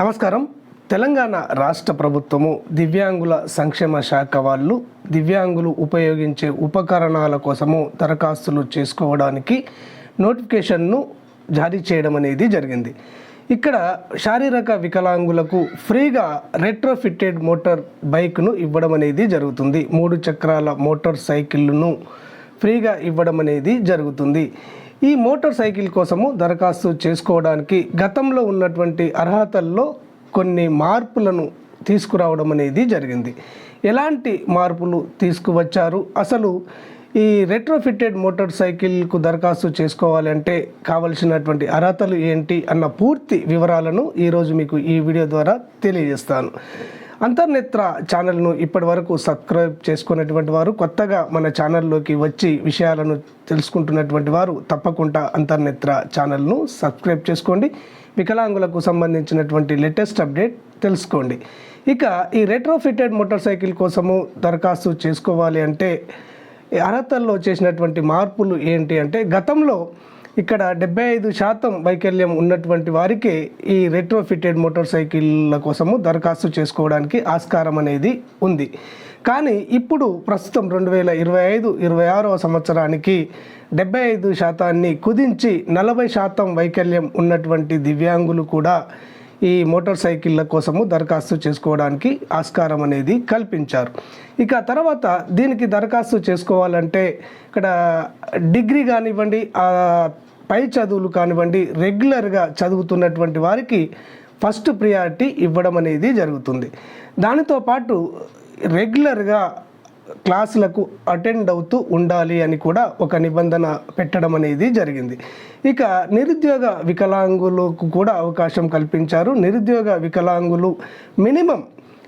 నమస్కారం. తెలంగాణ రాష్ట్ర ప్రభుత్వము దివ్యాంగుల సంక్షేమ శాఖ వాళ్ళు దివ్యాంగులు ఉపయోగించే ఉపకరణాల కోసము దరఖాస్తులు చేసుకోవడానికి నోటిఫికేషన్ను జారీ చేయడం అనేది జరిగింది. ఇక్కడ శారీరక వికలాంగులకు ఫ్రీగా రెట్రోఫిట్టెడ్ మోటార్ బైక్ను ఇవ్వడం అనేది జరుగుతుంది. మూడు చక్రాల మోటార్ సైకిళ్ళను ఫ్రీగా ఇవ్వడం అనేది జరుగుతుంది. ఈ మోటార్ సైకిల్ కోసము దరఖాస్తు చేసుకోవడానికి గతంలో ఉన్నటువంటి అర్హతల్లో కొన్ని మార్పులను తీసుకురావడం అనేది జరిగింది. ఎలాంటి మార్పులు తీసుకువచ్చారు? అసలు ఈ రెట్రోఫిట్టెడ్ మోటార్ సైకిల్కు దరఖాస్తు చేసుకోవాలంటే కావలసినటువంటి అర్హతలు ఏంటి? అన్న పూర్తి వివరాలను ఈరోజు మీకు ఈ వీడియో ద్వారా తెలియజేస్తాను. అంతర్నేత్ర ఛానల్ను ఇప్పటి వరకు సబ్స్క్రైబ్ చేసుకున్నటువంటి వారు కొత్తగా మన ఛానల్లోకి వచ్చి విషయాలను తెలుసుకుంటున్నటువంటి వారు తప్పకుండా అంతర్నేత్ర ఛానల్ను సబ్స్క్రైబ్ చేసుకోండి. వికలాంగులకు సంబంధించినటువంటి లేటెస్ట్ అప్డేట్ తెలుసుకోండి. ఇక ఈ రెట్రోఫిటెడ్ మోటార్ సైకిల్ కోసము దరఖాస్తు చేసుకోవాలి అంటే అర్హతల్లో చేసినటువంటి మార్పులు ఏంటి అంటే గతంలో ఇక్కడ డెబ్బై ఐదు శాతం వైకల్యం ఉన్నటువంటి వారికి ఈ రెట్రోఫిటెడ్ మోటార్ సైకిళ్ళ కోసము దరఖాస్తు చేసుకోవడానికి ఆస్కారం అనేది ఉంది. కానీ ఇప్పుడు ప్రస్తుతం రెండు వేల ఇరవై ఐదు ఇరవై ఆరవ సంవత్సరానికి డెబ్బై ఐదు శాతాన్ని కుదించి నలభై శాతం వైకల్యం ఉన్నటువంటి దివ్యాంగులు కూడా ఈ మోటార్ సైకిళ్ళ కోసము దరఖాస్తు చేసుకోవడానికి ఆస్కారం అనేది కల్పించారు. ఇక తర్వాత దీనికి దరఖాస్తు చేసుకోవాలంటే ఇక్కడ డిగ్రీ కానివ్వండి పై చదువులు కానివ్వండి రెగ్యులర్గా చదువుతున్నటువంటి వారికి ఫస్ట్ ప్రియారిటీ ఇవ్వడం అనేది జరుగుతుంది. దానితో పాటు రెగ్యులర్గా క్లాసులకు అటెండ్ అవుతూ ఉండాలి అని కూడా ఒక నిబంధన పెట్టడం అనేది జరిగింది. ఇక నిరుద్యోగ వికలాంగులకు కూడా అవకాశం కల్పించారు. నిరుద్యోగ వికలాంగులు మినిమం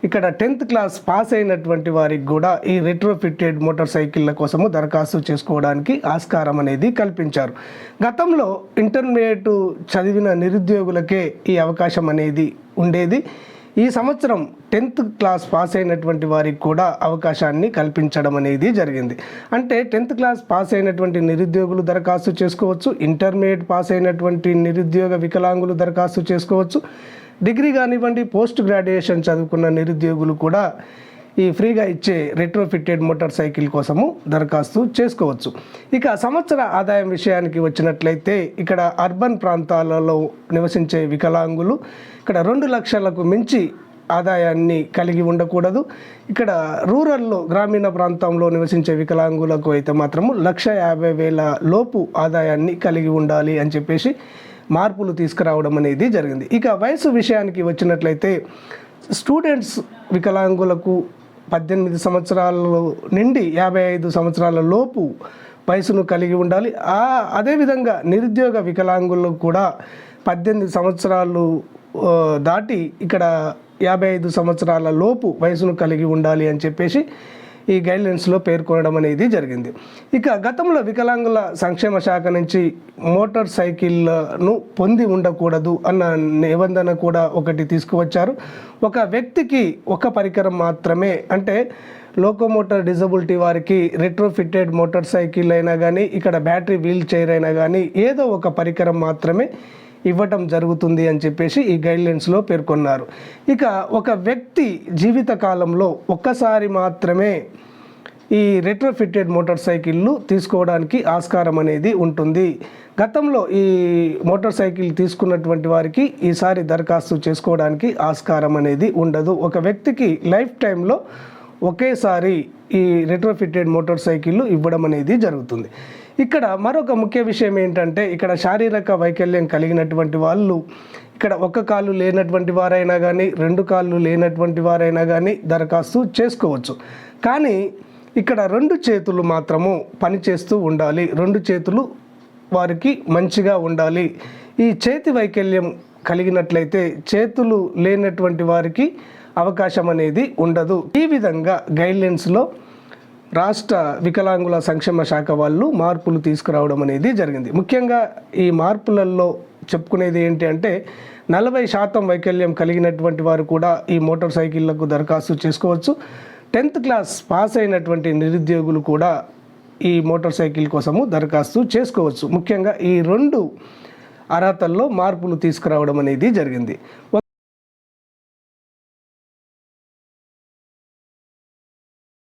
ఇక్కడ టెన్త్ క్లాస్ పాస్ అయినటువంటి వారికి కూడా ఈ రెట్రోఫిట్టెడ్ మోటార్ సైకిళ్ళ కోసము దరఖాస్తు చేసుకోవడానికి ఆస్కారం అనేది కల్పించారు. గతంలో ఇంటర్మీడియట్ చదివిన నిరుద్యోగులకే ఈ అవకాశం అనేది ఉండేది. ఈ సంవత్సరం టెన్త్ క్లాస్ పాస్ అయినటువంటి వారికి కూడా అవకాశాన్ని కల్పించడం అనేది జరిగింది. అంటే టెన్త్ క్లాస్ పాస్ అయినటువంటి నిరుద్యోగులు దరఖాస్తు చేసుకోవచ్చు. ఇంటర్మీడియట్ పాస్ అయినటువంటి నిరుద్యోగ వికలాంగులు దరఖాస్తు చేసుకోవచ్చు. డిగ్రీ కానివ్వండి పోస్ట్ గ్రాడ్యుయేషన్ చదువుకున్న నిరుద్యోగులు కూడా ఈ ఫ్రీగా ఇచ్చే రెట్రోఫిట్టెడ్ మోటార్ సైకిల్ కోసము దరఖాస్తు చేసుకోవచ్చు. ఇక సంవత్సర ఆదాయం విషయానికి వచ్చినట్లయితే ఇక్కడ అర్బన్ ప్రాంతాలలో నివసించే వికలాంగులు ఇక్కడ రెండు లక్షలకు మించి ఆదాయాన్ని కలిగి ఉండకూడదు. ఇక్కడ రూరల్లో గ్రామీణ ప్రాంతంలో నివసించే వికలాంగులకు అయితే మాత్రము లక్ష యాభై వేల లోపు ఆదాయాన్ని కలిగి ఉండాలి అని చెప్పేసి మార్పులు తీసుకురావడం అనేది జరిగింది. ఇక వయసు విషయానికి వచ్చినట్లయితే స్టూడెంట్స్ వికలాంగులకు పద్దెనిమిది సంవత్సరాలు నుండి యాభై ఐదు సంవత్సరాల లోపు వయసును కలిగి ఉండాలి. ఆ అదేవిధంగా నిరుద్యోగ వికలాంగులు కూడా పద్దెనిమిది సంవత్సరాలు దాటి ఇక్కడ యాభై ఐదు సంవత్సరాల లోపు వయసును కలిగి ఉండాలి అని చెప్పేసి ఈ గైడ్లైన్స్లో పేర్కొనడం అనేది జరిగింది. ఇక గతంలో వికలాంగుల సంక్షేమ శాఖ నుంచి మోటార్ సైకిళ్ళను పొంది ఉండకూడదు అన్న నిబంధన కూడా ఒకటి తీసుకువచ్చారు. ఒక వ్యక్తికి ఒక పరికరం మాత్రమే అంటే లోకోమోటర్ డిజబిలిటీ వారికి రెట్రోఫిటెడ్ మోటార్ సైకిల్ అయినా కానీ ఇక్కడ బ్యాటరీ వీల్ చైర్ అయినా కానీ ఏదో ఒక పరికరం మాత్రమే ఇవ్వటం జరుగుతుంది అని చెప్పేసి ఈ గైడ్లైన్స్లో పేర్కొన్నారు. ఇక ఒక వ్యక్తి జీవిత కాలంలో ఒక్కసారి మాత్రమే ఈ రెట్రోఫిట్టెడ్ మోటార్ సైకిళ్ళు తీసుకోవడానికి ఆస్కారం అనేది ఉంటుంది. గతంలో ఈ మోటార్ సైకిల్ తీసుకున్నటువంటి వారికి ఈసారి దరఖాస్తు చేసుకోవడానికి ఆస్కారం అనేది ఉండదు. ఒక వ్యక్తికి లైఫ్ టైంలో ఒకేసారి ఈ రెట్రోఫిట్టెడ్ మోటార్ సైకిళ్ళు ఇవ్వడం అనేది జరుగుతుంది. ఇక్కడ మరొక ముఖ్య విషయం ఏంటంటే ఇక్కడ శారీరక వైకల్యం కలిగినటువంటి వాళ్ళు ఇక్కడ ఒక్క కాళ్ళు లేనటువంటి వారైనా కానీ రెండు కాళ్ళు లేనటువంటి వారైనా కానీ దరఖాస్తు చేసుకోవచ్చు. కానీ ఇక్కడ రెండు చేతులు మాత్రము పనిచేస్తూ ఉండాలి. రెండు చేతులు వారికి మంచిగా ఉండాలి. ఈ చేతి వైకల్యం కలిగినట్లయితే చేతులు లేనటువంటి వారికి అవకాశం అనేది ఉండదు. ఈ విధంగా గైడ్లైన్స్లో రాష్ట్ర వికలాంగుల సంక్షేమ శాఖ వాళ్ళు మార్పులు తీసుకురావడం అనేది జరిగింది. ముఖ్యంగా ఈ మార్పులలో చెప్పుకునేది ఏంటి అంటే నలభై శాతం వైకల్యం కలిగినటువంటి వారు కూడా ఈ మోటార్ సైకిళ్ళకు దరఖాస్తు చేసుకోవచ్చు. టెన్త్ క్లాస్ పాస్ అయినటువంటి నిరుద్యోగులు కూడా ఈ మోటార్ సైకిల్ కోసము దరఖాస్తు చేసుకోవచ్చు. ముఖ్యంగా ఈ రెండు అర్హతల్లో మార్పులు తీసుకురావడం అనేది జరిగింది.